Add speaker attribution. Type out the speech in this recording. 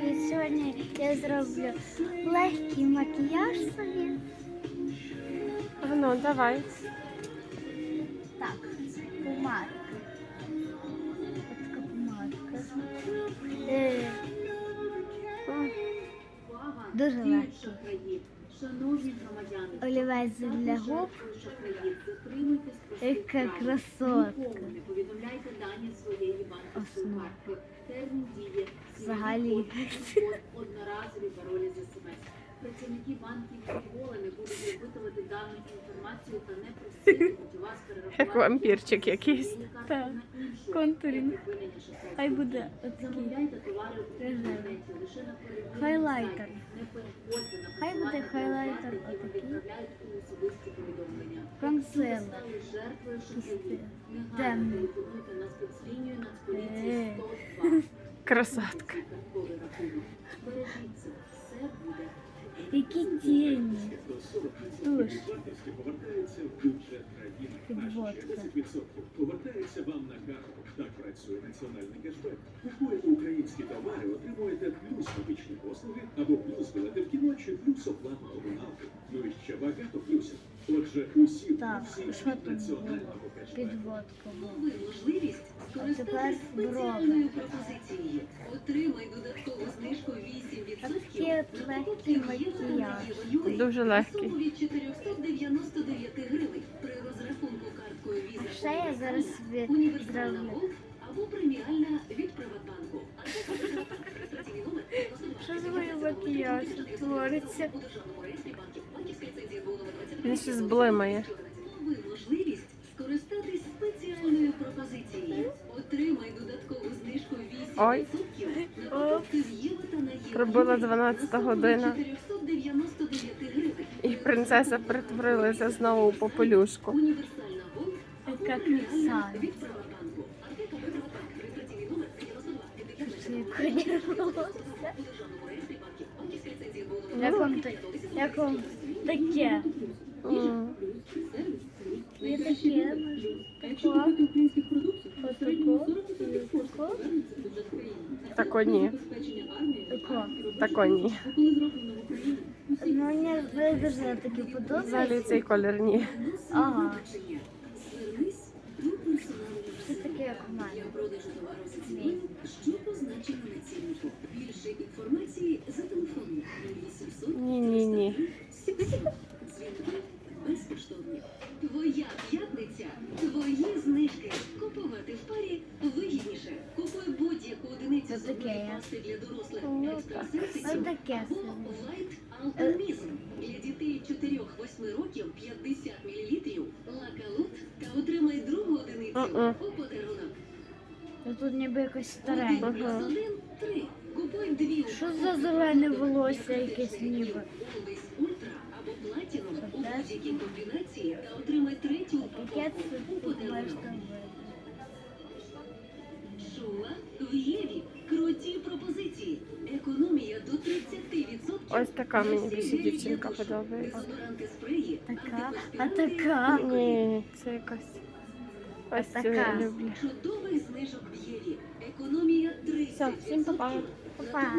Speaker 1: привіт! Сьогодні я зроблю легкий макіяж собі.
Speaker 2: Ну, давай.
Speaker 1: Так, помадка. Ось така помадка. Е, дуже легкий.
Speaker 3: Шановні громадяни,
Speaker 1: Олівець для губ. Яка красотка.
Speaker 3: Повідомляйте картки. Термін дії
Speaker 1: Взагалі.
Speaker 3: одноразові паролі з смс. Працівники банків ніколи не будуть випитувати дану інформацію та не проситимуть у вас перерахувати
Speaker 2: Як вампірчик якийсь.
Speaker 1: Так. Контурінг. Хай буде.
Speaker 3: Замовляйте товари у інтернеті лише на перевіреному
Speaker 1: Хайлайтер.
Speaker 3: Не переходьте на
Speaker 1: Хай буде хайлайтер отакий.
Speaker 3: відправляють у особисті повідомлення.
Speaker 1: Консилер.
Speaker 3: Ви стали жертвою шахраїв, негайно
Speaker 1: Темний.
Speaker 3: телефонуйте на спецлінію. Нацполіції 102.
Speaker 2: Красотка.
Speaker 1: Які тіні. Туш. Підводка.
Speaker 4: повертається вам на карту. Так працює національний кешбек. Купуєте українські товари, отримуєте плюс побічні послуги або плюс білети в кіно чи плюс оплату комуналки. Ну і ще багато плюсів. Отже, усі
Speaker 1: Так, що тут
Speaker 4: кешбеку.
Speaker 1: Підводка. була.
Speaker 3: Можливість
Speaker 1: А тепер брови.
Speaker 3: Отримай додаткову знижку 8%
Speaker 1: Такий легкий макіяж.
Speaker 2: Дуже легкий.
Speaker 3: від 499 гривень при розрахунку карткою
Speaker 1: А ще я зараз зроблю.
Speaker 3: Або преміальна від Приватбанку. А також реєстраційний номер 92
Speaker 1: Що з моїм макіяж твориться?
Speaker 3: у Державному реєстрі банків. Банківська ліцензія була номер 25.
Speaker 2: Він ще зблимає.
Speaker 3: Ви можливість скористатись спеціальною пропозицією. Отримай додаткову знижку 8% на покупки в та на Євро.
Speaker 2: Пробила 12 година.
Speaker 3: 499 гривень.
Speaker 2: І принцеса перетворилася знову у попелюшку.
Speaker 3: Універсальна Голд або
Speaker 1: Яка краса.
Speaker 3: від Приватбанку. Артека Приватбанк. Реєстраційний номер 92
Speaker 1: Це колір волосся.
Speaker 3: у Державному реєстрі банків. Банківська ліцензія була номер
Speaker 1: Як не та- як вам таке?
Speaker 2: М,
Speaker 1: Я таке можу. Тако. Отако. Тако.
Speaker 2: Тако ні.
Speaker 1: Тако.
Speaker 2: Тако ні.
Speaker 1: Ну, мені дуже таке
Speaker 2: Взагалі цей колір ні.
Speaker 1: Ага.
Speaker 3: До
Speaker 1: Це таке, як мене. Це таке
Speaker 3: дорослих
Speaker 2: Ну,
Speaker 3: екстрасенсів
Speaker 1: Ось таке собі.
Speaker 3: Для дітей 4-8 років 50 мл. Лакалут та отримай другу одиницю у подарунок.
Speaker 1: Ну, Тут ніби якось
Speaker 3: дві
Speaker 1: Що за зелене волосся якесь ніби? Це
Speaker 3: у будь-якій комбінації та отримай третю упаковку у подарунок.
Speaker 2: Ось така мені більше дівчинка подобається.
Speaker 1: Така, а така.
Speaker 2: Ні, це якась. Ось цю я люблю.
Speaker 3: Чудовий знижок. Економія 30%.
Speaker 2: Все, всім па-па.
Speaker 1: Па-па.